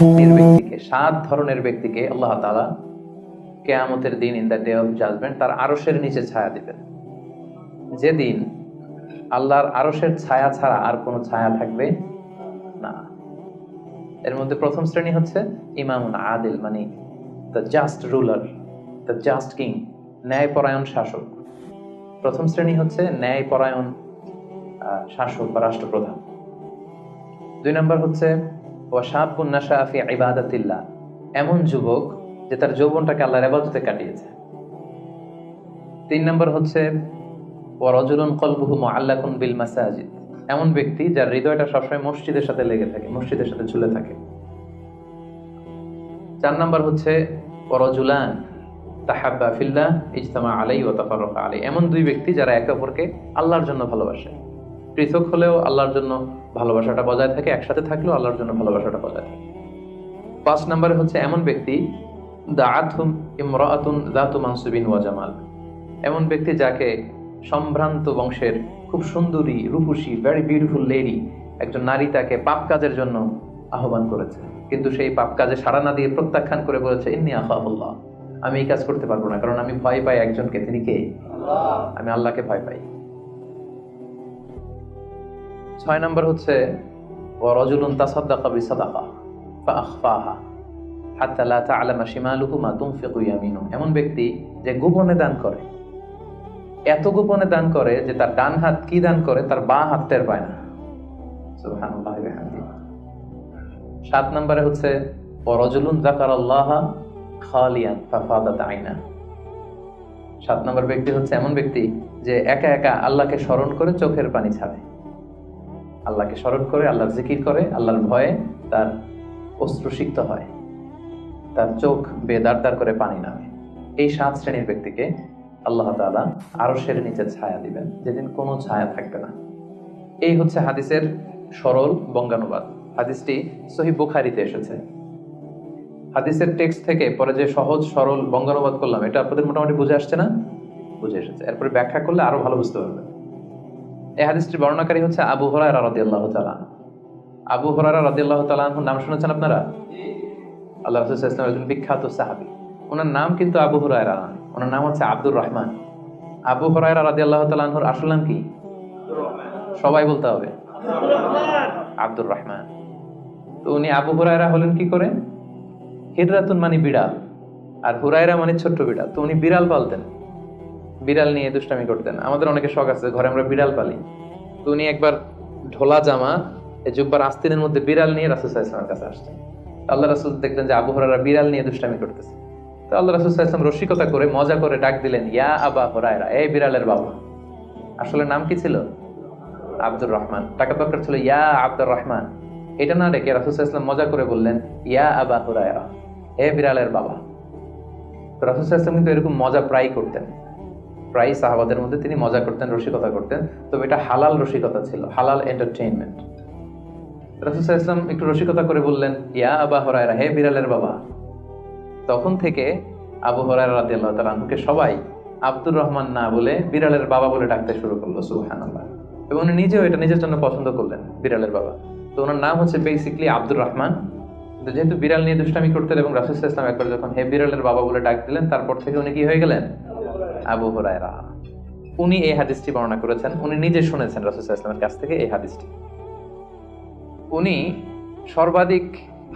ব্যক্তিকে সাত ধরনের ব্যক্তিকে আল্লাহ তাআলা কেয়ামতের দিন in the day of judgement তার আরশের নিচে ছায়া দিবেন। যেদিন আল্লাহর আরশের ছায়া ছাড়া আর কোনো ছায়া থাকবে না। এর মধ্যে প্রথম শ্রেণি হচ্ছে ইমামুন আদিল মানে the just ruler the just king ন্যায়পরায়ণ শাসক। প্রথম শ্রেণি হচ্ছে ন্যায়পরায়ণ আহ, শাসক বা রাষ্ট্রপ্রধান। দুই নম্বর হচ্ছে এমন যুবক যে তার যৌবনটাকে আল্লাহর ইবাদতে কাটিয়েছে। তিন নম্বর হচ্ছে বিল মাসাজিদ। এমন ব্যক্তি যার হৃদয়টা সবসময় মসজিদের সাথে লেগে থাকে, মসজিদের সাথে ঝুলে থাকে। চার নম্বর হচ্ছে ওয়ারাজুলান তাহাব্বা ফিল্লাহ ইজতামা আলাই ওয়া তাফাররাকা আলাই এমন দুই ব্যক্তি যারা একে অপরকে আল্লাহর জন্য ভালোবাসে। পৃথক হলেও আল্লাহর জন্য ভালোবাসাটা বজায় থাকে একসাথে থাকলেও আল্লাহর জন্য ভালোবাসাটা বজায় থাকে। পাঁচ নম্বরে হচ্ছে এমন ব্যক্তি দাআতহুম ইমরাআতুন যাতু মানসুবিন ওয়া জামাল। এমন ব্যক্তি যাকে সম্ভ্রান্ত বংশের খুব সুন্দরী রূপসী ভেরি বিউটিফুল লেডি একজন নারী তাকে পাপ কাজের জন্য আহ্বান করেছে। কিন্তু সেই পাপ কাজে সাড়া না দিয়ে প্রত্যাখ্যান করে বলেছে ইন্নি আখাফুল্লাহ আমি এই কাজ করতে পারব না কারণ আমি ভয় পাই একজনকে তিনি কে? আমি আল্লাহকে ভয় পাই। ছয় নম্বর হচ্ছে ওয়ারাজুলুন তাসাদ্দাকা বিসাদাকা, ফাআখফাহা, হাত্তা লা তা'লামা শিমালুহু মা তুনফিকু ইয়ামিনুহু এমন ব্যক্তি যে গোপনে দান করে। এত গোপনে দান করে যে তার ডান হাত কি দান করে? তার বাঁ হাত টের পায় না। সাত নম্বরে হচ্ছে ওয়ারাজুলুন যাকারাল্লাহ খালিয়ান ফাফাদাত আইনা। সাত নম্বর ব্যক্তি হচ্ছে এমন ব্যক্তি যে একা একা আল্লাহকে স্মরণ করে চোখের পানি ছাড়ে। আল্লাহকে স্মরণ করে, আল্লাহর জিকির করে, আল্লাহর ভয়ে তার অশ্রুসিক্ত হয়। তার চোখ বেদার দার করে পানি নামে। এই সাত শ্রেণির ব্যক্তিকে আল্লাহ তাআলা আরও সের নিচে ছায়া দিবেন। যেদিন কোনো ছায়া থাকবে না। এই হচ্ছে হাদিসের সরল বঙ্গানুবাদ। হাদিসটি সহি বুখারিতে এসেছে। হাদিসের টেক্সট থেকে পরে যে সহজ, সরল বঙ্গানুবাদ করলাম, এটা আপনাদের মোটামুটি বুঝে আসছে না? বুঝে এসেছে। এরপরে ব্যাখ্যা করলে আরও ভালো বুঝতে পারবেন। এই হাদিসটির বর্ণনাকারী হচ্ছে আবু হরায়রা রাদিয়াল্লাহু তাআলা। আবু রাদিয়াল্লাহু তাআলা আনহুর নাম শুনেছেন আপনারা? আল্লাহ রাসূল ওয়াসাল্লাম একজন বিখ্যাত সাহাবী। ওনার নাম কিন্তু আবু হুরায়রা। ওনার নাম হচ্ছে আব্দুর রহমান। আবু হুরায়রা রাদিয়াল্লাহু আল্লাহ আনহুর আসল নাম কি? সবাই বলতে হবে। আব্দুর রহমান। তো উনি আবু হুরায়রা হলেন কি করে? হিররাতুন মানে বিড়াল। আর হুরায়রা মানে ছোট্ট বিড়াল। তো উনি বিড়াল পালতেন। বিড়াল নিয়ে দুষ্টামি করতেন। আমাদের অনেকে শখ আছে, ঘরে আমরা বিড়াল পালি। তো উনি একবার ঢোলা জামা এই জুব্বার আস্তিনের মধ্যে বিড়াল নিয়ে রাসুল ইসলামের কাছে আসছেন আল্লাহ রাসুল দেখলেন যে আবু হরারা বিড়াল নিয়ে দুষ্টামি করতেছে। তো আল্লাহ রাসুল ইসলাম রসিকতা করে, মজা করে ডাক দিলেন, ইয়া আবা হরায়রা, এই বিড়ালের বাবা। আসলে নাম কি ছিল? আব্দুর রহমান। টাকা দরকার ছিল, ইয়া আব্দুর রহমান। এটা না রেখে রাসুল ইসলাম মজা করে বললেন, ইয়া আবা হুরায়রা হে বিড়ালের বাবা। রাসুল ইসলাম কিন্তু এরকম মজা প্রায় করতেন। প্রায় সাহাবাদের মধ্যে তিনি মজা করতেন, রসিকতা করতেন। তবে এটা হালাল রসিকতা ছিল, হালাল এন্টারটেইনমেন্ট রাসুল ইসলাম একটু রসিকতা করে বললেন, ইয়া আবা হরায়রা, হে বিড়ালের বাবা। তখন থেকে আবু হরায়রা তাআলা আনহুকে সবাই আব্দুর রহমান না বলে বিড়ালের বাবা বলে ডাকতে শুরু করল, সুবহানাল্লাহ। এবং উনি নিজেও এটা নিজের জন্য পছন্দ করলেন বিড়ালের বাবা। তো ওনার নাম হচ্ছে বেসিকলি আব্দুর রহমান। কিন্তু যেহেতু বিড়াল নিয়ে দুষ্টামি করতেন এবং রাসুল ইসলাম একবার যখন হে বিড়ালের বাবা বলে ডাক দিলেন, তারপর থেকে উনি কি হয়ে গেলেন? আবু হরায়রা। উনি এই হাদিসটি বর্ণনা করেছেন, উনি নিজে শুনেছেন রাসুল ইসলামের কাছ থেকে এই হাদিসটি। উনি সর্বাধিক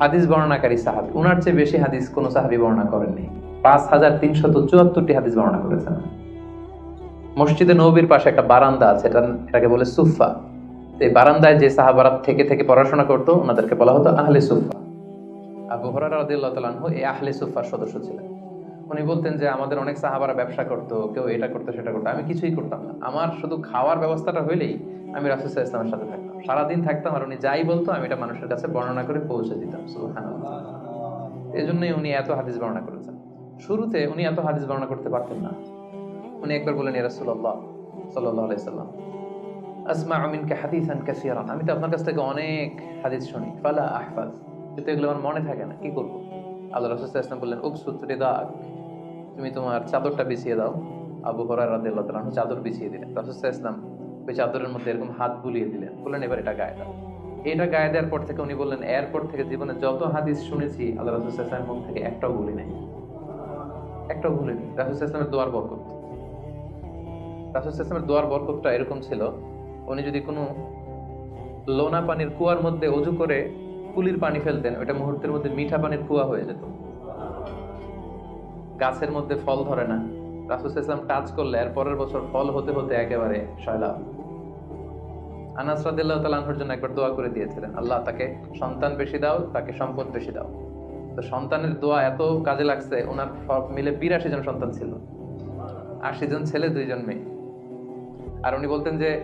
হাদিস বর্ণনাকারী সাহাবি। উনার চেয়ে বেশি হাদিস কোন সাহাবি বর্ণনা করেননি পাঁচ হাজার তিনশত চুয়াত্তরটি হাদিস বর্ণনা করেছেন। মসজিদে নবীর পাশে একটা বারান্দা আছে, এটা এটাকে বলে সুফা এই বারান্দায় যে সাহাবারা থেকে থেকে পড়াশোনা করতো, ওনাদেরকে বলা হতো আহলে সুফা আবু হরারা রাদিয়াল্লাহু তাআলা এই আহলে সুফার সদস্য ছিলেন। উনি বলতেন যে, আমাদের অনেক সাহাবারা ব্যবসা করতো, কেউ এটা করতো, সেটা করতো। আমি কিছুই করতাম না। আমার শুধু খাওয়ার ব্যবস্থাটা হইলেই আমি রাসুল ইসলামের সাথে থাকতাম। সারাদিন থাকতাম আর উনি যাই বলতো, আমি এটা মানুষের কাছে বর্ণনা করে পৌঁছে দিতাম এই জন্যই উনি এত হাদিস বর্ণনা করেছেন। শুরুতে উনি এত হাদিস বর্ণনা করতে পারতেন না। উনি একবার বলেন ইয়া রাসূলুল্লাহ সাল্লাল্লাহু আলাইহি সাল্লাম আসমা মিনকা হাদিসান কাসীরান। আমি তো আপনার কাছ থেকে অনেক হাদিস শুনি। ফালা আহফাজ। কিন্তু এগুলো আমার মনে থাকে না। কি করব? আল্লাহ রাসূল ওয়াসাল্লাম বললেন উবসুত রিদাক। তুমি তোমার চাদরটা বিছিয়ে দাও। আবু হরায়রা রাদিয়াল্লাহু তাআলা আনহু চাদর বিছিয়ে দিলেন। সাল্লাল্লাহু আলাইহি ওই চাদরের মধ্যে এরকম হাত বুলিয়ে দিলেন। বললেন, এবার এটা গায়ে দাও। এটা গায়ে দেওয়ার পর থেকে উনি বললেন এরপর থেকে জীবনে যত হাদিস শুনেছি, আল্লাহ রাসুল ইসলামের মুখ থেকে একটাও ভুলি নাই। একটাও ভুলিনি রাসুল ইসলামের দোয়ার বরকত। রাসুল ইসলামের দোয়ার বরকতটা এরকম ছিল, উনি যদি কোনো লোনা পানির কুয়ার মধ্যে অজু করে কুলির পানি ফেলতেন ওটা মুহূর্তের মধ্যে মিঠা পানির কুয়া হয়ে যেত। গাছের মধ্যে ফল ধরে না। রাসুল ইসলাম টাচ করলে এর পরের বছর ফল হতে হতে একেবারে শয়লাভ আনাস জন্য একবার দোয়া করে দিয়েছিলেন, আল্লাহ, তাকে সন্তান বেশি দাও, তাকে সম্পদ বেশি দাও। তো সন্তানের দোয়া এত কাজে লাগছে, ওনার মিলে বিরাশি জন সন্তান ছিল। আশি জন ছেলে দুইজন মেয়ে। আর উনি বলতেন যে,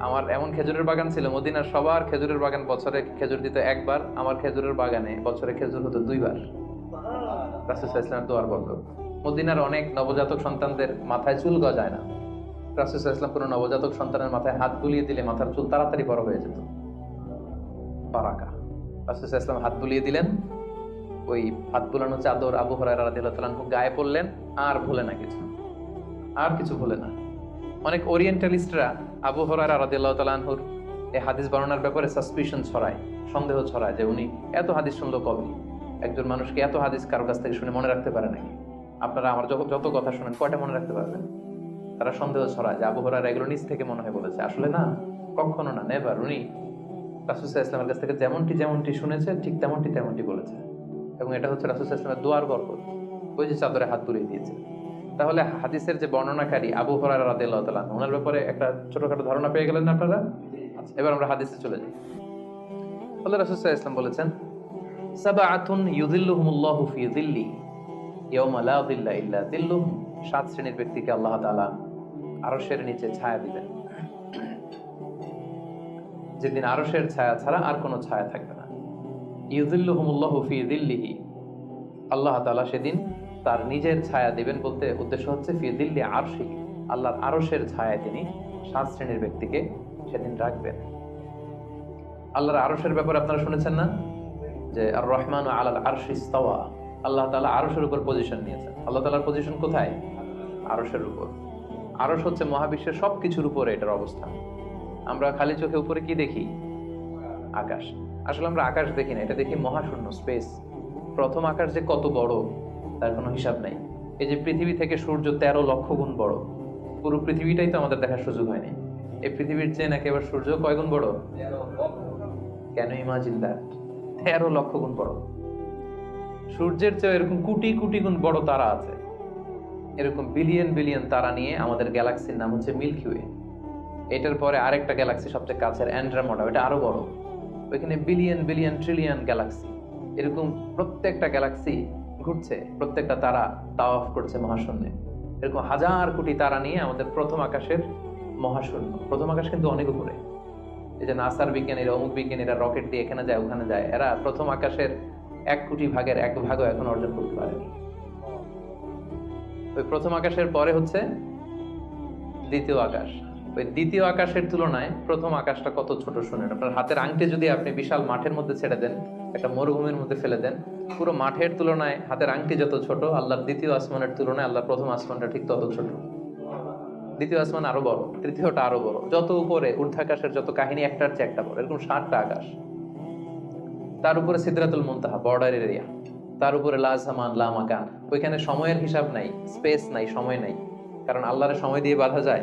আমার এমন খেজুরের বাগান ছিল, মদিনার সবার খেজুরের বাগান বছরে খেজুর দিত একবার, আমার খেজুরের বাগানে বছরে খেজুর হতো দুইবার। রাসুল ইসলামের দোয়ার বর্গ মদিনার অনেক নবজাতক সন্তানদের মাথায় চুল গজায় না। রাসুল ইসলাম কোনো নবজাতক সন্তানের মাথায় হাত বুলিয়ে দিলে মাথার চুল তাড়াতাড়ি বড় হয়ে যেত। বারাকা। রাসুল ইসলাম হাত বুলিয়ে দিলেন। ওই হাত বুলানো চাদর আবু হরাই রাদিল্লাহু গায়ে পড়লেন, আর ভুলে না কিছু। আর কিছু ভুলে না। অনেক ওরিয়েন্টালিস্টরা আবু হরাই রাদিল্লাহু তালাহুর এই হাদিস বর্ণনার ব্যাপারে সাসপিশন ছড়ায়, সন্দেহ ছড়ায় যে উনি এত হাদিস শুনলো কবে? একজন মানুষকে এত হাদিস কারও কাছ থেকে শুনে মনে রাখতে পারে নাকি? আপনারা আমার যত যত কথা শুনেন, কয়টা মনে রাখতে পারবেন? তারা সন্দেহ ছড়ায় যে আবু হরার এগুলো নিজ থেকে মনে হয় বলেছে। আসলে না, কখনো না নেভার উনি রাসুসাহ ইসলামের কাছ থেকে যেমনটি যেমনটি শুনেছে, ঠিক তেমনটি তেমনটি বলেছে। এবং এটা হচ্ছে রাসুসাহ ইসলামের দোয়ার বরকত ওই যে চাদরে হাত তুলে দিয়েছে। তাহলে হাদিসের যে বর্ণনাকারী আবু হরার রাদিল্লাহ ওনার ব্যাপারে একটা ছোটখাটো ধারণা পেয়ে গেলেন আপনারা? আচ্ছা এবার আমরা হাদিসে চলে যাই। আল্লাহ রাসুসাহ ইসলাম বলেছেন সাত শ্রেণির ব্যক্তিকে আল্লাহ নিচে ছায়া দিবেন। যেদিন ছায়া ছাড়া আর কোনো ছায়া থাকবে না। ফি যিল্লিহি। আল্লাহ সেদিন তার নিজের ছায়া দিবেন বলতে উদ্দেশ্য হচ্ছে ফি দিল্লি আরশি। আল্লাহর আরশের ছায়ায় তিনি সাত শ্রেণির ব্যক্তিকে সেদিন রাখবেন। আল্লাহর আরশের ব্যাপারে আপনারা শুনেছেন না? যে আর রহমান আলাল আরশ ইস্তাওয়া। আল্লাহ তাআলা আরশের উপর পজিশন নিয়েছেন। আল্লাহ তালার পজিশন কোথায়? আরশের উপর। আরশ হচ্ছে মহাবিশ্বের সব কিছুর উপরে এটার অবস্থান। আমরা খালি চোখে উপরে কি দেখি? আকাশ। আসলে আমরা আকাশ দেখি না এটা দেখি মহাশূন্য স্পেস প্রথম আকাশ যে কত বড় তার কোনো হিসাব নাই। এই যে পৃথিবী থেকে সূর্য তেরো লক্ষ গুণ বড় পুরো পৃথিবীটাই তো আমাদের দেখার সুযোগ হয়নি। এই পৃথিবীর চেয়ে নাকি এবার সূর্য কয় গুণ বড়? কেন ইমাজিন দ্যাট? তেরো লক্ষ গুণ বড়। সূর্যের চেয়ে এরকম কোটি কোটি গুণ বড় তারা আছে। এরকম বিলিয়ন বিলিয়ন তারা নিয়ে আমাদের গ্যালাক্সির নাম হচ্ছে মিল্কি ওয়ে এটার পরে আরেকটা গ্যালাক্সি সবচেয়ে কাছের অ্যান্ড্রামোডা ওটা আরও বড়। ওইখানে বিলিয়ন বিলিয়ন ট্রিলিয়ন গ্যালাক্সি এরকম প্রত্যেকটা গ্যালাক্সি ঘুরছে, প্রত্যেকটা তারা তাওয়াফ করছে মহাশূন্যে। এরকম হাজার কোটি তারা নিয়ে আমাদের প্রথম আকাশের মহাশূন্য। প্রথম আকাশ কিন্তু অনেক উপরে। এই যে নাসার বিজ্ঞানীরা, অমুক বিজ্ঞানীরা রকেট দিয়ে এখানে যায়, ওখানে যায়, এরা প্রথম আকাশের এক কোটি ভাগের এক ভাগও এখন অর্জন করতে পারেনি। ওই প্রথম আকাশের পরে হচ্ছে দ্বিতীয় আকাশ। ওই দ্বিতীয় আকাশের তুলনায় প্রথম আকাশটা কত ছোট শুনেন। আপনার হাতের আংটি যদি আপনি বিশাল মাঠের মধ্যে ছেড়ে দেন, একটা মরুভূমির মধ্যে ফেলে দেন, পুরো মাঠের তুলনায় হাতের আংটি যত ছোট, আল্লাহর দ্বিতীয় আসমানের তুলনায় আল্লাহর প্রথম আসমানটা ঠিক তত ছোট। দ্বিতীয় আসমান আরও বড়, তৃতীয়টা আরও বড়। যত উপরে ঊর্ধ্বাকাশের যত কাহিনী, একটার চেয়ে একটা বড়, এরকম ষাটটা আকাশ। তার উপরে সিদ্রাতুল মুনতাহা বর্ডার এরিয়া তার উপরে লাজামান লামাকান ওইখানে সময়ের হিসাব নাই স্পেস নাই, সময় নাই। কারণ আল্লাহরের সময় দিয়ে বাধা যায়।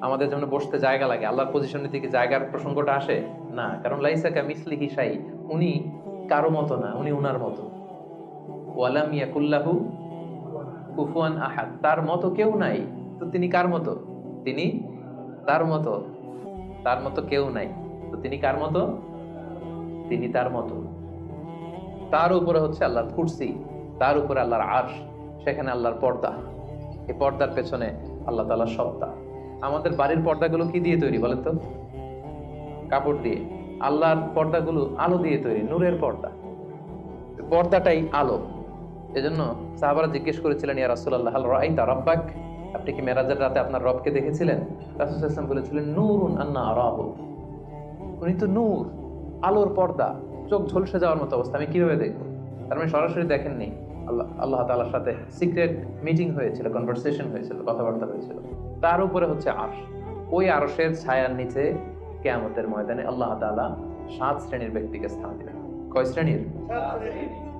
আমাদের যেমন বসতে জায়গা লাগে, আল্লাহর পজিশনের দিকে জায়গার প্রসঙ্গটা আসে? না, কারণ লাইসাকা মিসলি হিসাই উনি কারও মতো না, উনি উনার মতো। ওয়ালাম ইয়াকুল্লাহু কুফুয়ান আহাদ, তার মতো কেউ নাই। তো তিনি কার মতো? তিনি তার মতো। তার মতো কেউ নাই। তো তিনি কার মতো? তিনি তার মতো। তার উপরে হচ্ছে আল্লাহর কুরসি, তার উপরে আল্লাহর আর্শ, সেখানে আল্লাহর পর্দা। এই পর্দার পেছনে আল্লাহ তাআলার সত্তা। আমাদের বাড়ির পর্দাগুলো কি দিয়ে তৈরি বলেন তো? কাপড় দিয়ে। আল্লাহর পর্দাগুলো আলো দিয়ে তৈরি, নূরের পর্দা। পর্দাটাই আলো। এজন্য সাহাবারা জিজ্ঞেস করেছিলেন, ইয়া রাসূলুল্লাহ, হাল রাআইতা রাব্বাক? আপনি কি মেরাজের রাতে আপনার রবকে দেখেছিলেন? ওয়াসাল্লাম বলেছিলেন, নূরুন আন্না আরাহু উনি তো নূর, আলোর পর্দা, চোখ ঝলসে যাওয়ার মতো অবস্থা, আমি কীভাবে দেখব? তার মানে সরাসরি দেখেননি। আল্লাহ আল্লাহ তাআলার সাথে সিক্রেট মিটিং হয়েছিল কনভারসেশন হয়েছিল, কথাবার্তা হয়েছিল। তার উপরে হচ্ছে আরশ। ওই আরশের ছায়ার নিচে কেয়ামতের ময়দানে আল্লাহ তাআলা সাত শ্রেণির ব্যক্তিকে স্থান দিবেন। কয় শ্রেণির।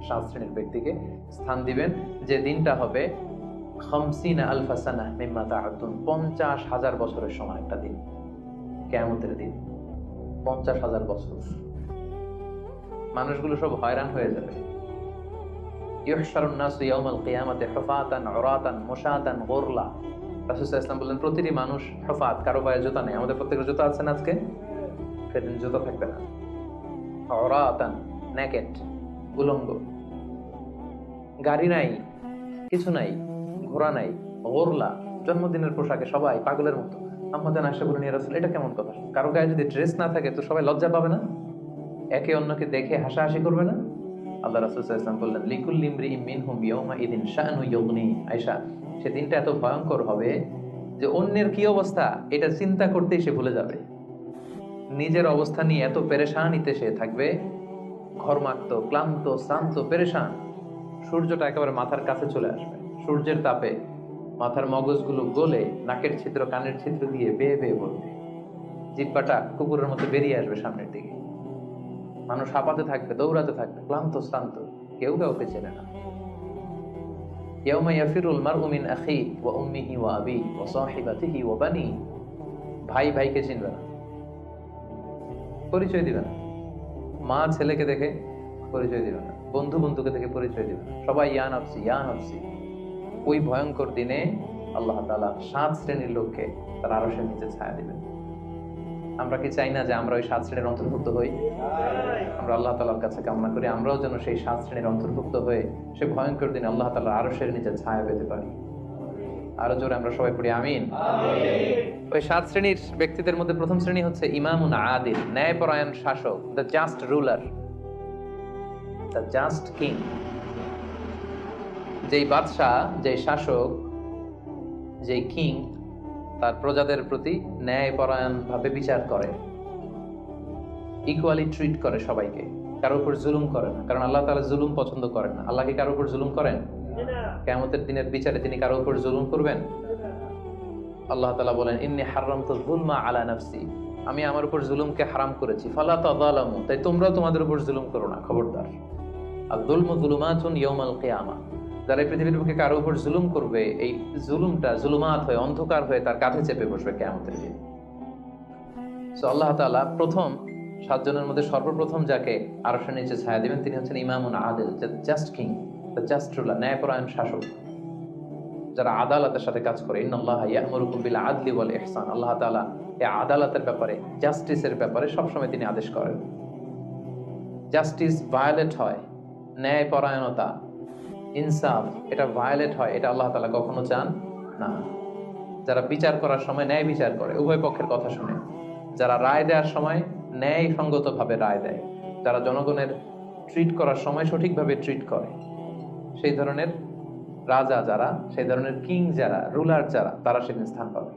সাত শ্রেণির ব্যক্তিকে স্থান দিবেন। যে দিনটা হবে খামসিনা আলফাসানা পঞ্চাশ হাজার বছরের সময় একটা দিন, কেয়ামতের দিন, পঞ্চাশ হাজার বছর। মানুষগুলো সব হয়রান হয়ে যাবে। প্রতিটি মানুষ হফাত, কারও পায়ে জুতা নেই। আমাদের প্রত্যেকের জুতা আছে না আজকে? সেদিন জুতা থাকবে না। গাড়ি নাই, কিছু নাই। ঘোড়া নাই গোরলা জন্মদিনের পোশাকে সবাই পাগলের মতো। আমাদের আশা বলে নিয়ে রাসূল এটা কেমন কথা? কারও গায়ে যদি ড্রেস না থাকে, তো সবাই লজ্জা পাবে না? একে অন্যকে দেখে হাসাহাসি করবে না? আল্লাহ রাসূল ওয়াসাল্লাম বললেন লিকুল লিমরি মিনহুম ইয়াউমা ইদিন শাআনু ইউগনি। আয়েশা সেদিনটা এত ভয়ঙ্কর হবে যে অন্যের কি অবস্থা? এটা চিন্তা করতেই সে ভুলে যাবে। নিজের অবস্থা নিয়ে এত পেরেশানিতে সে থাকবে। ঘরমাক্ত, ক্লান্ত, শ্রান্ত, পেরেশান। সূর্যটা একেবারে মাথার কাছে চলে আসবে। সূর্যের তাপে মাথার মগজগুলো গলে নাকের ছিদ্র, কানের ছিদ্র দিয়ে বেয়ে বেয়ে পড়বে জিব্বাটা কুকুরের মতো বেরিয়ে আসবে সামনের দিকে। মানুষ হাঁপাতে থাকবে, দৌড়াতে থাকবে, ক্লান্ত, শ্রান্ত, কেউ কাউকে চেনে না। ভাই ভাইকে চিনবে না। পরিচয় দিবে না। মা ছেলেকে দেখে পরিচয় দিবে না। বন্ধু বন্ধুকে দেখে পরিচয় দিবে না। সবাই ইয়ান আফসি ইয়ান আফসি ওই ভয়ঙ্কর দিনে আল্লাহ তাআলা সাত শ্রেণির লোককে তার আরশের নিচে ছায়া দিবেন। আমরা কি চাই না যে আমরা ওই সাত শ্রেণির অন্তর্ভুক্ত হই? আমরা আল্লাহ তালার কাছে কামনা করি আমরাও যেন সেই সাত শ্রেণির অন্তর্ভুক্ত হয়ে সে ভয়ঙ্কর দিনে আল্লাহ তালা আরশের নিচে ছায়া পেতে পারি। আরও জোরে আমরা সবাই পড়ি আমিন। ওই সাত শ্রেণির ব্যক্তিদের মধ্যে প্রথম শ্রেণি হচ্ছে ইমামুন আদিল ন্যায়পরায়ণ শাসক the just ruler the just king. যেই বাদশাহ, যেই শাসক, যেই কিং তার প্রজাদের প্রতি ন্যায়পরায়ণ ভাবে বিচার করে। ইকুয়ালি ট্রিট করে সবাইকে। কারও উপর জুলুম করে না। কারণ আল্লাহ তালা জুলুম পছন্দ করেন না। আল্লাহ কি কারও উপর জুলুম করেন? কেয়ামতের দিনের বিচারে তিনি কারও উপর জুলুম করবেন? আল্লাহ তাআলা বলেন, ইন্নি হারামতু যুলমা আলা নাফসি। আমি আমার উপর জুলুমকে হারাম করেছি। ফালা তাযালামু। তাই তোমরাও তোমাদের উপর জুলুম করো না, খবরদার। আর দুলমু যুলুমাতুন ইয়াউমাল কিয়ামা। যারা এই পৃথিবীর বুকে কারও উপর জুলুম করবে, এই জুলুমটা, জুলুমাত হয়ে, অন্ধকার হয়ে তার কাঁধে চেপে বসবে কেয়ামতের দিন। সো আল্লাহ তাআলা প্রথম সাতজনের মধ্যে সর্বপ্রথম যাকে আরশের নিচে ছায়া দিবেন, তিনি হচ্ছেন ইমামুন আদিল জাস্ট কিং জাস্ট রুলার ন্যায়পরায়ণ শাসক, যারা আদালতের সাথে কাজ করে। ইন্নাল্লাহ ইয়ামুরুকুম বিল আদলি ওয়াল ইহসান। আল্লাহ তাআলা এই আদালতের ব্যাপারে জাস্টিসের ব্যাপারে সবসময় তিনি আদেশ করেন। জাস্টিস ভায়োলেট হয়, ন্যায়পরায়ণতা ইনসাফ, এটা ভায়োলেট হয়, এটা আল্লাহ তাআলা কখনো চান না। যারা বিচার করার সময় ন্যায় বিচার করে, উভয় পক্ষের কথা শুনে। যারা রায় দেওয়ার সময় ন্যায় সঙ্গতভাবে রায় দেয়, যারা জনগণের ট্রিট করার সময় সঠিকভাবে ট্রিট করে, সেই ধরনের রাজা যারা, সেই ধরনের কিং যারা রুলার যারা, তারা সেদিন স্থান পাবে।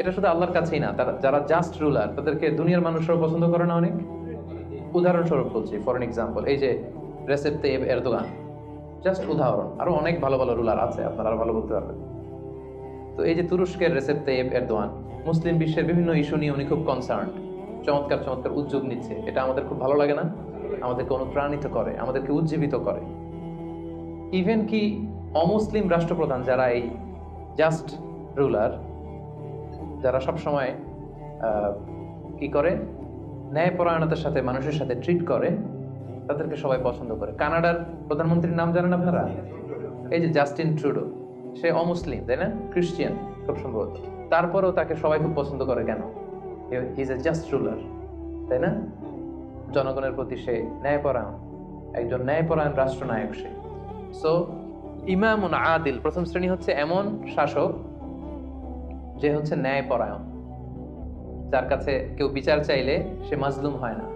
এটা শুধু আল্লাহর কাছেই না, তারা যারা জাস্ট রুলার তাদেরকে দুনিয়ার মানুষরাও পছন্দ করে না অনেক? উদাহরণস্বরূপ বলছি ফর এক্সাম্পল এই যে রেসেপ তেব এরদোগান জাস্ট উদাহরণ। আরও অনেক ভালো ভালো রুলার আছে, আপনারা ভালো বলতে পারবেন। তো এই যে তুরস্কের রেসেপ তেব এরদোয়ান, মুসলিম বিশ্বের বিভিন্ন ইস্যু নিয়ে উনি খুব কনসার্ন চমৎকার চমৎকার উদ্যোগ নিচ্ছে। এটা আমাদের খুব ভালো লাগে না? আমাদেরকে অনুপ্রাণিত করে, আমাদেরকে উজ্জীবিত করে। ইভেন কি অমুসলিম রাষ্ট্রপ্রধান যারা এই জাস্ট রুলার যারা সব সময় কি করে? ন্যায়পরায়ণতার সাথে, মানুষের সাথে ট্রিট করে তাদেরকে সবাই পছন্দ করে। কানাডার প্রধানমন্ত্রীর নাম জানেন আপনারা এই যে জাস্টিন ট্রুডো সে অমুসলিম, তাই না? খ্রিস্টিয়ান খুব সম্ভবত। তারপরেও তাকে সবাই খুব পছন্দ করে কেন? ইজ এ জাস্ট রুলার তাই না? জনগণের প্রতি সে ন্যায়পরায়ণ, একজন ন্যায়পরায়ণ রাষ্ট্রনায়ক সে। সো ইমামুন আদিল, প্রথম শ্রেণি হচ্ছে এমন শাসক যে হচ্ছে ন্যায়পরায়ণ। যার কাছে কেউ বিচার চাইলে সে মাজলুম হয় না।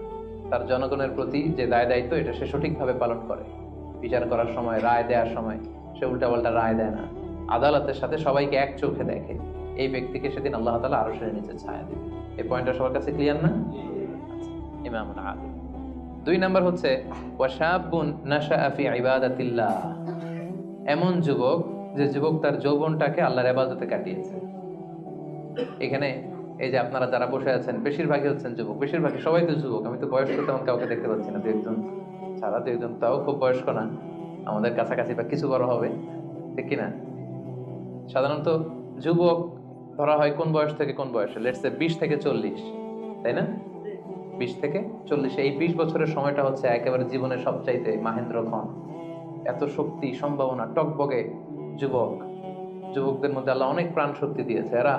তার জনগণের প্রতি যে দায় দায়িত্ব, এটা সে সঠিকভাবে পালন করে। বিচার করার সময়, রায় দেওয়ার সময় সে উল্টাপাল্টা রায় দেয় না। আদালতের সাথে সবাইকে এক চোখে দেখে। এই ব্যক্তিকে সেদিন আল্লাহ তালা আরও সেরে নিচে ছায়া দেবে। এই পয়েন্টটা সবার কাছে ক্লিয়ার না? আদিল দুই নাম্বার হচ্ছে এমন যুবক যে যুবক তার যৌবনটাকে আল্লাহর ইবাদতে কাটিয়েছে। এখানে এই যে আপনারা যারা বসে আছেন, বেশিরভাগই হচ্ছেন যুবক, বেশিরভাগই সবাই তো যুবক, আমি তো বয়স্ক তেমন কাউকে দেখতে পাচ্ছি না দু একজন ছাড়া দু একজন তাও খুব বয়স্ক না, আমাদের কাছাকাছি বা কিছু বড় হবে, ঠিক কিনা? সাধারণত যুবক ধরা হয় কোন বয়স থেকে কোন বয়সে? লেটসে বিশ থেকে চল্লিশ, তাই না? বিশ থেকে চল্লিশ, এই বিশ বছরের সময়টা হচ্ছে একেবারে জীবনের সবচাইতে মাহেন্দ্র খন এত শক্তি, সম্ভাবনা, টকবগে যুবক। যুবকদের মধ্যে আল্লাহ অনেক প্রাণ শক্তি দিয়েছে, এরা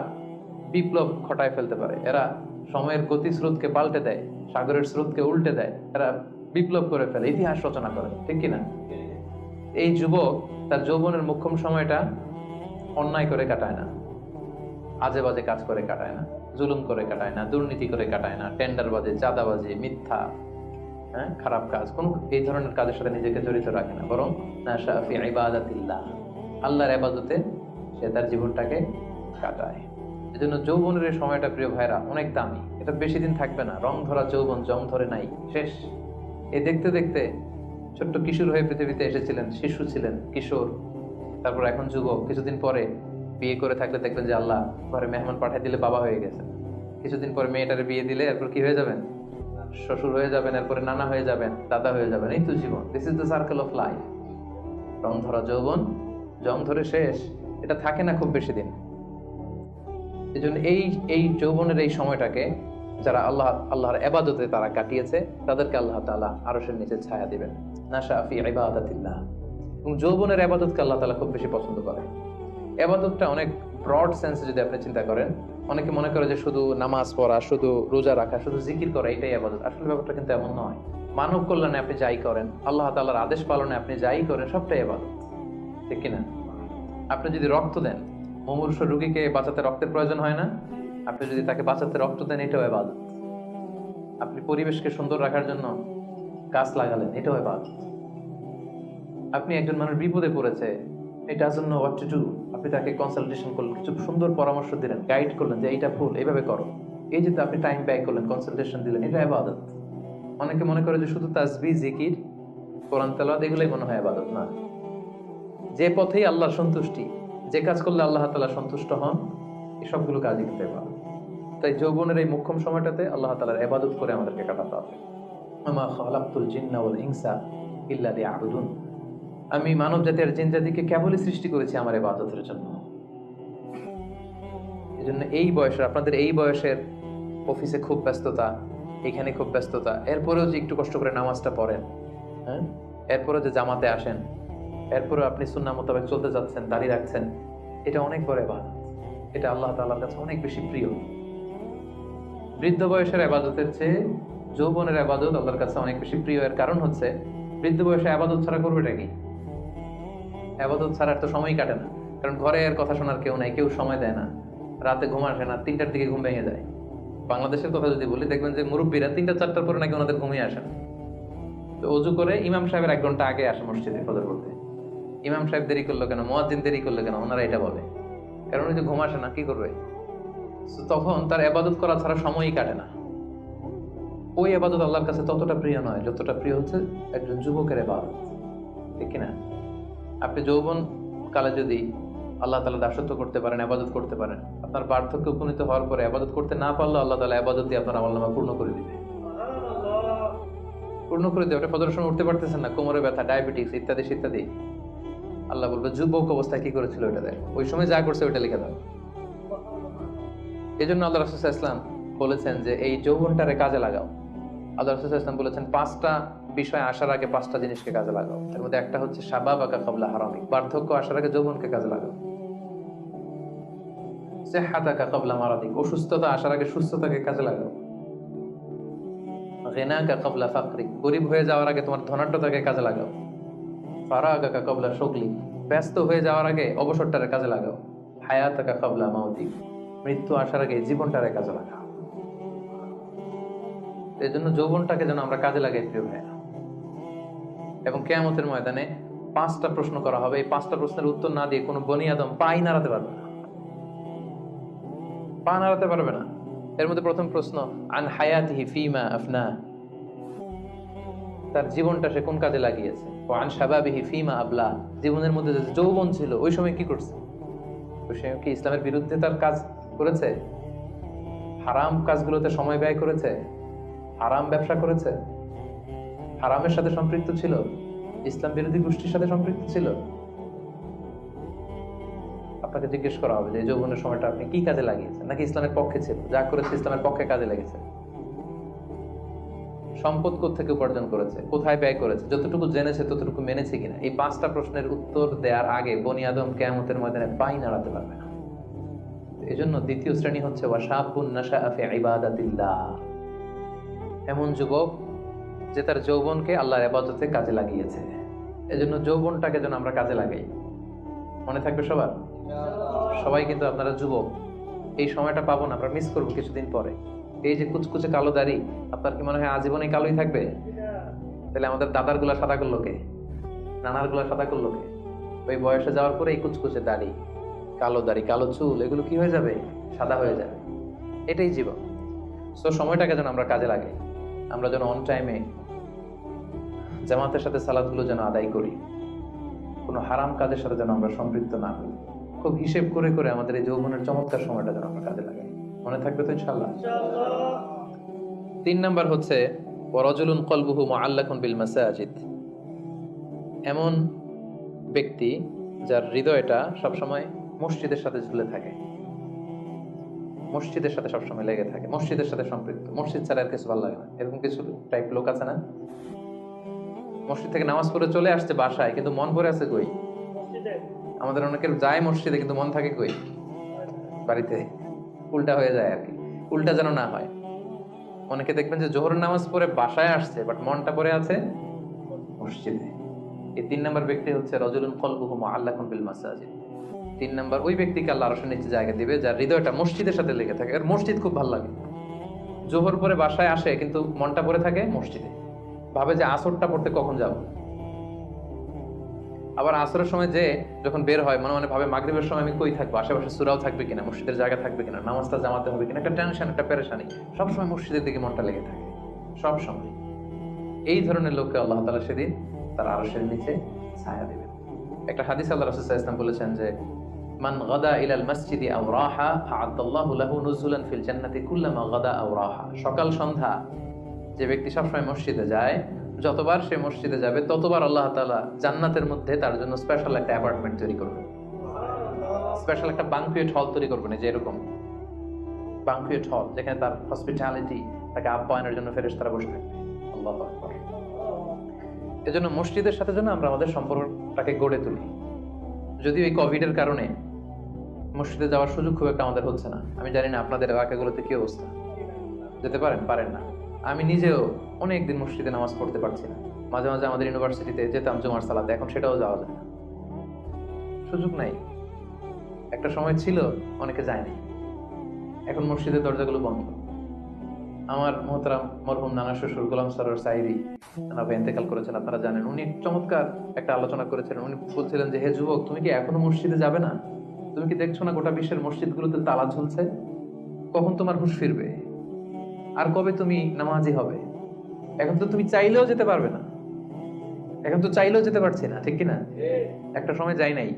বিপ্লব ঘটায় ফেলতে পারে। এরা সময়ের গতি স্রোতকে পাল্টে দেয়, সাগরের স্রোতকে উল্টে দেয়, এরা বিপ্লব করে ফেলে, ইতিহাস রচনা করে, ঠিক কিনা? এই যুবক তার যৌবনের মুখ্যম সময়টা অন্যায় করে কাটায় না। আজে বাজে কাজ করে কাটায় না, জুলুম করে কাটায় না, দুর্নীতি করে কাটায় না টেন্ডার টেন্ডারবাজি, চাঁদাবাজি, মিথ্যা হ্যাঁ খারাপ কাজ, কোন এই ধরনের কাজের সাথে নিজেকে জড়িত রাখে না। বরং আল্লাহর ইবাদতে সে তার জীবনটাকে কাটায়। এজন্য যৌবনের সময়টা প্রিয় ভাইরা অনেক দামি। এটা বেশি দিন থাকবে না। রং ধরা যৌবন জং ধরে নাই। শেষ। এই দেখতে দেখতে ছোট্ট কিশোর হয়ে পৃথিবীতে এসেছিলেন, শিশু ছিলেন, কিশোর। তারপর এখন যুবক। কিছুদিন পরে বিয়ে করে থাকলে দেখবেন যে আল্লাহ ঘরে মেহমান পাঠিয়ে দিলে বাবা হয়ে গেছে। কিছুদিন পরে মেয়েটার বিয়ে দিলে এরপর কি হয়ে যাবেন? শ্বশুর হয়ে যাবেন, এরপরে নানা হয়ে যাবেন, দাদা হয়ে যাবেন। এই তো জীবন। This is the circle of life রং ধরা যৌবন জং ধরে শেষ। এটা থাকে না খুব বেশি দিন। এই জন্য এই এই যৌবনের এই সময়টাকে যারা আল্লাহ, আল্লাহর এবাদতে তারা কাটিয়েছে, তাদেরকে আল্লাহ তাআলা আরশের নিচে ছায়া দিবেন। নাশা ফি ইবাদাতিল্লাহ। এবং যৌবনের আবাদতকে আল্লাহ তালা খুব বেশি পছন্দ করে। আবাদতটা অনেক ব্রড সেন্সে যদি আপনি চিন্তা করেন, অনেকে মনে করে যে শুধু নামাজ পড়া, শুধু রোজা রাখা, শুধু জিকির করা, এটাই আবাদত আসলে ব্যাপারটা কিন্তু এমন নয়। মানব কল্যাণে আপনি যাই করেন, আল্লাহ তাআলার আদেশ পালনে আপনি যাই করেন, সবটাই আবাদত ঠিক কিনা? আপনি যদি রক্ত দেন মুমূর্ষ রোগীকে বাঁচাতে রক্তের প্রয়োজন হয় না? আপনি যদি তাকে বাঁচাতে রক্ত দেন, এটাও এবাদত। আপনি পরিবেশকে সুন্দর রাখার জন্য গাছ লাগালেন, এটাও এবাদত। আপনি একজন মানুষ বিপদে পড়েছে এটা জন্য হোয়াট টু ডু আপনি তাকে কনসালটেশন করলেন, কিছু সুন্দর পরামর্শ দিলেন গাইড করলেন যে এইটা ভুল, এইভাবে করো। এই যে আপনি টাইম ব্যয় করলেন কনসালটেশন দিলেন, এটা আবাদত অনেকে মনে করে যে শুধু তাসবি, জিকির, কোরআন তেলাওয়াত, এগুলোই মনে হয় আবাদত না। যে পথেই আল্লাহর সন্তুষ্টি যে কাজ করলে আল্লাহ তালা সন্তুষ্ট হন, এই সবগুলো কাজই করতে এবাদত তাই যৌবনের এই মুখ্যম সময়টাতে আল্লাহ তাআলার ইবাদত করে আমাদেরকে কাটাতে হবে। আমা খালাকতুল জিন্না ওয়াল ইনসা ইল্লা লিয়াবুদুন। আমি মানব জাতির জিন জাতিকে কেবলই সৃষ্টি করেছি আমার এবাদতের জন্য। এজন্য এই বয়সের, আপনাদের এই বয়সের অফিসে খুব ব্যস্ততা, এখানে খুব ব্যস্ততা। এরপরেও যে একটু কষ্ট করে নামাজটা পড়েন হ্যাঁ? এরপরেও যে জামাতে আসেন এরপরে আপনি সুন্না মোতাবেক চলতে যাচ্ছেন, দাঁড়িয়ে রাখছেন, এটা অনেক বড় এবাদত এটা আল্লাহ তাআলার কাছে অনেক বেশি প্রিয়। বৃদ্ধ বয়সের আবাদতের চেয়ে যৌবনের আবাদত আল্লাহর কাছে অনেক বেশি প্রিয়। এর কারণ হচ্ছে, বৃদ্ধ বয়সে আবাদত ছাড়া করবেটা কি? আবাদত ছাড়া তো সময় কাটে না। কারণ ঘরে আর কথা শোনার কেউ নাই, কেউ সময় দেয় না। রাতে ঘুম আসে না, তিনটার দিকে ঘুম ভেঙে যায়। বাংলাদেশের কথা যদি বলি, দেখবেন যে মুরব্বীরা তিনটা, চারটার পরে নাকি ওনাদের ঘুমিয়ে আসে না। তো অজু করে ইমাম সাহেবের এক ঘণ্টা আগে আসে মসজিদে ফজর করতে। ইমাম সাহেব দেরি করল কেন? মোয়াজ্জিন দেরি করল কেন? ওনারা এটা বলে। কারণ ওই যে ঘুম আসে না কি করবে? তখন তার আবাদত করা ছাড়া সময়ই কাটে না। ওই আবাদত আল্লাহর কাছে ততটা প্রিয় নয় যতটা প্রিয় হচ্ছে একজন যুবকের আবাদত ঠিক কিনা? আপনি যৌবন কালে যদি আল্লাহ তালা দাসত্ব করতে পারেন আবাদত করতে পারেন আপনার বার্ধক্য উপনীত হওয়ার পরে আবাদত করতে না পারলেও আল্লাহ তালা আবাদত দিয়ে আপনার আমল পূর্ণ করে দিবে। পূর্ণ করে দেবে। ফজরের উঠতে পারতেছেন না কোমরে ব্যথা ডায়াবেটিস ইত্যাদি ইত্যাদি। আল্লাহ বলবে, যুবক অবস্থায় কি করেছিল ওটা দেখ। ওই সময় যা করছে ওইটা লিখে দাও। এই জন্য আল্লাহ রাসুল ইসলাম বলেছেন যে, এই যৌবনটারে কাজে লাগাও। আল্লাহ রাসুল ইসলাম বলেছেন, পাঁচটা বিষয় আসার আগে পাঁচটা জিনিসকে কাজে লাগাও। এর মধ্যে একটা হচ্ছে সাবাব আকা কবলা হারামি। বার্ধক্য আসার আগে যৌবনকে কাজে লাগাও। সেহাতাকা কবলা মারাদিক। অসুস্থতা আসার আগে সুস্থতাকে কাজে লাগাও। গেনাকা কবলা ফাকরিক। গরিব হয়ে যাওয়ার আগে তোমার ধনাঢ্যতাকে কাজে লাগাও। ফারাগাকা কবলা শকলি। ব্যস্ত হয়ে যাওয়ার আগে অবসরটারে কাজে লাগাও। হায়াতাকা কবলা মাউতিক মৃত্যু আসার আগে জীবনটারে কাজে লাগাও। এই জন্য যৌবনটাকে যেন আমরা কাজে লাগাই, প্রিয় ভাইয়া এবং কেয়ামতের ময়দানে পাঁচটা প্রশ্ন করা হবে। এই পাঁচটা প্রশ্নের উত্তর না দিয়ে কোনো বনি আদম পাই নাড়াতে পারবে না। পা নাড়াতে পারবে না। এর মধ্যে প্রথম প্রশ্ন আন হায়াতিহি ফিমা আফনা। তার জীবনটা সে কোন কাজে লাগিয়েছে? আন শাবাবিহি ফিমা আবলা। জীবনের মধ্যে যে যৌবন ছিল, ওই সময় কি করছে? ওই সময় কি ইসলামের বিরুদ্ধে তার কাজ করেছে? হারাম কাজগুলোতে সময় ব্যয় করেছে? হারাম ব্যবসা করেছে? হারামের সাথে সম্পৃক্ত ছিল? ইসলাম বিরোধী গোষ্ঠীর সাথে সম্পৃক্ত ছিল? আপনাকে জিজ্ঞেস করা হবে যে যৌবনের সময়টা আপনি কি কাজে লাগিয়েছেন? নাকি ইসলামের পক্ষে ছিল? যা করেছে ইসলামের পক্ষে কাজে লেগেছে? সম্পদ থেকে উপার্জন করেছে, কোথায় ব্যয় করেছে, যতটুকু জেনেছে, ততটুকু মেনেছে কিনা, এই পাঁচটা প্রশ্নের উত্তর দেওয়ার আগে বনি আদম কেয়ামতের ময়দানে পাই নাড়াতে পারবে না। এই জন্য দ্বিতীয় শ্রেণি হচ্ছে এমন যুবক যে তার যৌবনকে আল্লাহর ইবাদতে কাজে লাগিয়েছে। এজন্য যৌবনটাকে যেন আমরা কাজে লাগাই। মনে থাকবে সবার? সবাই কিন্তু আপনারা যুবক, এই সময়টা পাবো না, আমরা মিস করব কিছুদিন পরে। এই যে কুচকুচে কালো দাড়ি, আপনার কি মনে হয় আজীবনই কালোই থাকবে? তাহলে আমাদের দাদারগুলা সাদা করল কে? নানারগুলা সাদা করল কে? ওই বয়সে যাওয়ার পরে এই কুচকুচে দাড়ি, কালো দাড়ি, কালো চুল, এগুলো কি হয়ে যাবে? সাদা হয়ে যাবে। এটাই জীবন। সো সময়টাকে যেন আমরা কাজে লাগে আমরা যেন অন টাইমে জামাতের সাথে সালাদগুলো যেন আদায় করি। কোনো হারাম কাজের সাথে যেন আমরা সম্পৃক্ত না হই। খুব হিসেব করে করে আমাদের এই যৌবনের চমৎকার সময়টা যেন আমরা কাজে লাগাই। মনে থাকবে তো ইনশাল্লাহ তিন নাম্বার হচ্ছে ওয়ারাজুলুন কলবুহু মুআল্লাকুন বিল মাসাজিদ। এমন ব্যক্তি যার হৃদয়টা সবসময় মসজিদের সাথে ঝুলে থাকে। মসজিদের সাথে সবসময় লেগে থাকে। মসজিদের সাথে সম্পৃক্ত। মসজিদ ছাড়া আর কিছু ভালো লাগে না। এরকম কিছু টাইপ লোক আছে না? মসজিদ থেকে নামাজ পড়ে চলে আসছে বাসায় কিন্তু মন পড়ে আছে কই? আমাদের অনেকের যায় মসজিদে কিন্তু মন থাকে কই? বাড়িতে। উল্টা হয়ে যায় আর কি। উল্টা যেন না হয়। অনেকে দেখবেন যে জোহর নামাজ পড়ে বাসায় আসছে বাট মনটা পরে আছে মসজিদে। এই তিন নম্বর ব্যক্তি হচ্ছে রজুলুন কলবুহু মুআল্লাকুন বিল মাসাজিদ। তিন নম্বর ওই ব্যক্তিকে আল্লাহ আরশের নিচে জায়গা দিবে, যার হৃদয়টা মসজিদের সাথে লেগে থাকে। আর মসজিদ খুব ভালো লাগে। জোহর পরে বাসায় আসে, কিন্তু মনটা পরে থাকে মসজিদে। ভাবে যে আসরটা পড়তে কখন যাব? আবার আসরের সময় যে যখন বের হয়, মনে মনে ভাবে মাগরিবের সময় আমি কই থাকব? আশেপাশে সুরাও থাকবে কিনা? মসজিদের জায়গা থাকবে কিনা? নামাজটা জামাতে হবে কিনা? একটা টেনশন একটা পেরেশানি সবসময় মসজিদের দিকে মনটা লেগে থাকে। সব সময় এই ধরনের লোককে আল্লাহ তালা সেদিন তার আরশের নিচে ছায়া দেবেন। একটা হাদিস আল্লাহ রাসূল ওয়াসাল্লাম বলেছেন যে, মান গাদা ইলাল মসজিদি আও রাহা লাহু নুজুলান ফিল জান্নাতি কুল্লামা গাদা আও সকাল সন্ধ্যা, যে ব্যক্তি সবসময় মসজিদে যায় যতবার সে মসজিদে যাবে, ততবার আল্লাহ তাআলা জান্নাতের মধ্যে তার জন্য স্পেশাল একটা অ্যাপার্টমেন্ট তৈরি করবে। স্পেশাল একটা বাংকুয়েট হল তৈরি করবেন যে এরকম। বাংকুয়েট হল যেখানে তার হসপিটালিটি তাকে আপ্যায়নের জন্য ফেরেশতারা বসে থাকবে। আল্লাহু এজন্য মসজিদের সাথে যেন আমরা আমাদের সম্পর্কটাকে গড়ে তুলি। যদিও এই কোভিডের কারণে মসজিদে যাওয়ার সুযোগ খুব একটা আমাদের হচ্ছে না। আমি জানি না আপনাদের এলাকাগুলোতে কি অবস্থা। যেতে পারেন পারেন না। আমি নিজেও অনেক দিন মসজিদে নামাজ পড়তে পারছি না। মাঝে মাঝে আমাদের ইউনিভার্সিটিতে যেতাম জুমার সালাতে, এখন সেটাও যাওয়া যায় না। সুযোগ নাই। একটা সময় ছিল, অনেকে যায়নি। এখন মসজিদের দরজাগুলো বন্ধ। আমার মোহতারাম মরহুম নানা শ্বশুর গোলাম সরর সাইরি নানা ইন্তেকাল করেছেন, আপনারা জানেন। উনি চমৎকার একটা আলোচনা করেছিলেন। উনি বলছিলেন যে, হে যুবক, তুমি কি এখনও মসজিদে যাবে না? তুমি কি দেখছ না গোটা বিশ্বের মসজিদগুলোতে তালা ঝুলছে? কখন তোমার হুঁশ ফিরবে? আর কবে তুমি নামাজি হবে? এখন তো তুমি চাইলেও যেতে পারবে না। এখন তো চাইলেও যেতে পারছি না, ঠিক কিনা? একটা সময় যাই নাই,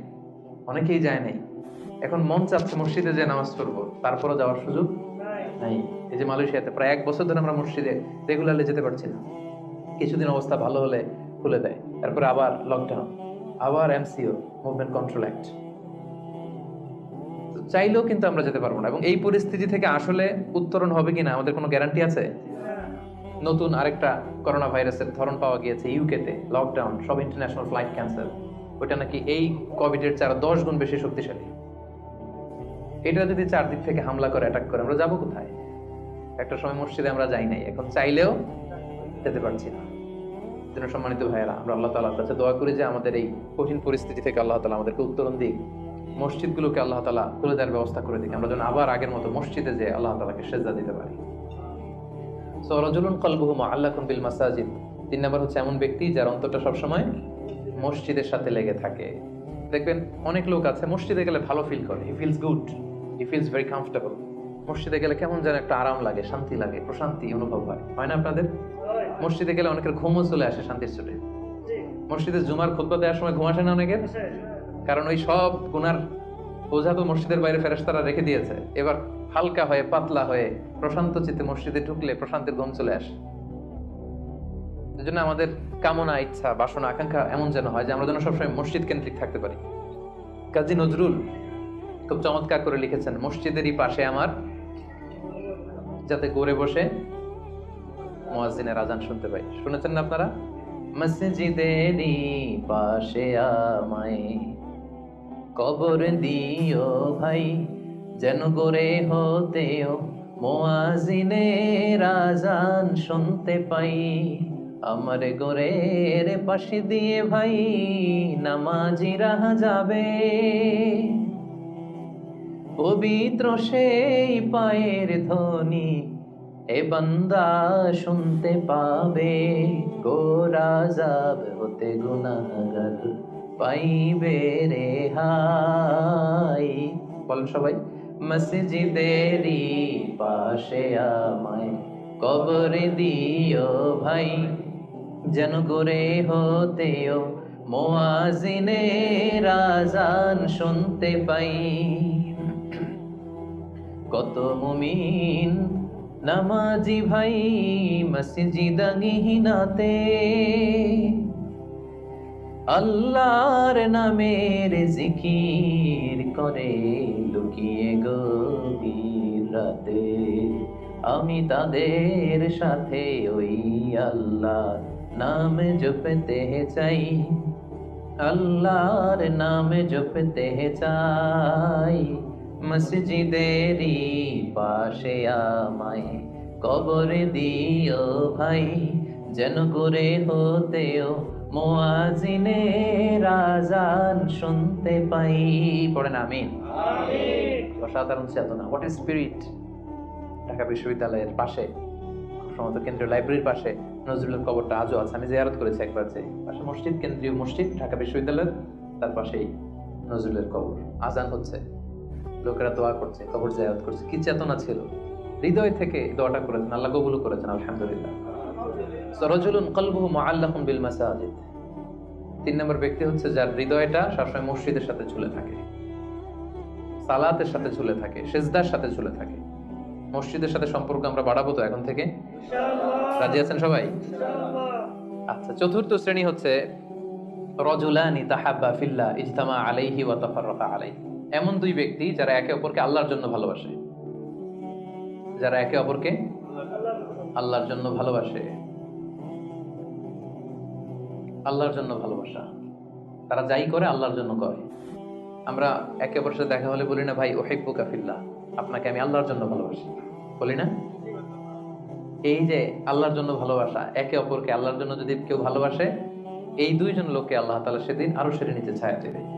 অনেকেই যায় নাই। এখন মন চাচ্ছে মসজিদে যে নামাজ পড়ব, তারপরও যাওয়ার সুযোগ নাই। এই যে মালয়েশিয়াতে প্রায় এক বছর ধরে আমরা মসজিদে রেগুলারলি যেতে পারছি না। কিছুদিন অবস্থা ভালো হলে খুলে দেয়, তারপরে আবার লকডাউন আবার এমসিও মুভমেন্ট কন্ট্রোল অ্যাক্ট চাইলেও কিন্তু আমরা যেতে পারব না। এবং এই পরিস্থিতি থেকে আসলে উত্তরণ হবে কিনা, আমাদের কোনো গ্যারান্টি আছে? নতুন আরেকটা করোনা ভাইরাসের ধরন পাওয়া গিয়েছে ইউকেতে লকডাউন সব ইন্টারন্যাশনাল ফ্লাইট ক্যান্সেল ওইটা নাকি এই কোভিডের চার দশ গুণ বেশি শক্তিশালী। এটা যদি চারদিক থেকে হামলা করে অ্যাটাক করে, আমরা যাব কোথায়? একটা সময় মসজিদে আমরা যাই নাই, এখন চাইলেও যেতে পারছি না। সম্মানিত ভাইয়েরা, আমরা আল্লাহ তালার কাছে দোয়া করি যে আমাদের এই কঠিন পরিস্থিতি থেকে আল্লাহ তালা আমাদেরকে উত্তরণ দিক। মসজিদগুলোকে আল্লাহ তালা খুলে দেওয়ার ব্যবস্থা করে দিক। আমরা যেন আবার আগের মতো মসজিদে যে আল্লাহ তালাকে সেজা দিতে পারি। সো রজুলুন কলবুহু আল্লাহ মাসাজিদ। তিন হচ্ছে এমন ব্যক্তি যার অন্তরটা সবসময় মসজিদের সাথে লেগে থাকে। দেখবেন অনেক লোক আছে, মসজিদে গেলে ভালো ফিল করে। He feels good he feels very মসজিদে গেলে কেমন যেন একটা আরাম লাগে, শান্তি লাগে, প্রশান্তি অনুভব হয়। হয় না আপনাদের? মসজিদে গেলে অনেকের ঘুমও চলে আসে শান্তির চলে মসজিদে জুমার খুতবা দেওয়ার সময় ঘুম আসে না অনেকের? কারণ ওই সব গুনার বোঝা তো মসজিদের বাইরে ফেরেশতারা রেখে দিয়েছে। এবার হালকা হয়ে, পাতলা হয়ে, প্রশান্ত চিত্তে মসজিদে ঢুকলে প্রশান্তের ঘুম চলে আসে। এই জন্য আমাদের কামনা, ইচ্ছা, বাসনা, আকাঙ্ক্ষা এমন যেন হয় যে আমরা যেন সবসময় মসজিদ কেন্দ্রিক থাকতে পারি। কাজী নজরুল খুব চমৎকার করে লিখেছেন, মসজিদেরই পাশে আমার, যাতে গড়ে বসে মোয়াজিনের আজান শুনতে পাই। শুনেছেন না আপনারা? মসজিদেরই পাশে আমায় কবর দিও ভাই, যেন গড়ে হতেও মোয়াজিনের রাজান শুনতে পাই। আমার গোরের পাশে দিয়ে ভাই নামাজিরা যাবে। পবিত্র সেই পায়ের ধ্বনি এ বান্দা শুনতে পাবে। গোরা যাব হতে গুনাহগার পাইবে রে হাই। বলেন সবাই, মসজিদেরই পাশে আমায় কবর দিও ভাই। যেন করে হতেও মোয়াজিনের রাজান শুনতে পাই। কত মুমিন নামাজি ভাই, মসজিদ মসজিদাঙ্গিনাতে আল্লাহর নামের জিকির করে লুকিয়ে গভীর রাতে। আমি তাদের সাথে ওই আল্লাহ নাম জপতে চাই। আল্লাহর নাম জপতে চাই। মসজিদেরই পাশে আমায় কবর দিও ভাই, যেন করে হতেও আজান শুনতে পাই। পড়েন আমিন। অসাধারণ চেতনা। হোয়াট ইজ স্পিরিট ঢাকা বিশ্ববিদ্যালয়ের পাশে সম্ভবত কেন্দ্রীয় লাইব্রেরির পাশে নজরুলের কবরটা আজও আছে। আমি জিয়ারত করেছি একবার যে পাশে মসজিদ কেন্দ্রীয় মসজিদ ঢাকা বিশ্ববিদ্যালয়ের তার পাশেই নজরুলের কবর। আজান হচ্ছে। লোকেরা দোয়া করছে কবর জিয়ারত করছে। কি চেতনা ছিল। হৃদয় থেকে দোয়াটা করেছেন। আল্লাহ কবুল করেছেন আলহামদুলিল্লাহ। বিল মাসাজিদ। তিন নম্বর ব্যক্তি হচ্ছে যার হৃদয়টা সবসময় মসজিদের সাথে ঝুলে থাকে সালাতের সাথে ঝুলে থাকে সেজদার সাথে ঝুলে থাকে। মসজিদের সাথে সম্পর্ক আমরা বাড়াবো তো এখন থেকে? রাজি আছেন সবাই? আচ্ছা চতুর্থ শ্রেণি হচ্ছে রজুলানি তাহাব্বা ফিল্লাহ ইজতামা আলাইহি ওয়া তাফাররাকা আলাইহি। এমন দুই ব্যক্তি যারা একে অপরকে আল্লাহর জন্য ভালোবাসে। যারা একে অপরকে আল্লাহর জন্য ভালোবাসে। আল্লাহর জন্য ভালোবাসা। তারা যাই করে, আল্লাহর জন্য করে। আমরা একে অপরের সাথে দেখা হলে বলি না, ভাই ওহেব্বু কাফিল্লা আপনাকে আমি আল্লাহর জন্য ভালোবাসি। বলি না? এই যে আল্লাহর জন্য ভালোবাসা, একে অপরকে আল্লাহর জন্য যদি কেউ ভালোবাসে, এই দুইজন লোককে আল্লাহ তালা সেদিন আরও সেরে নিচে ছায়া দেবে।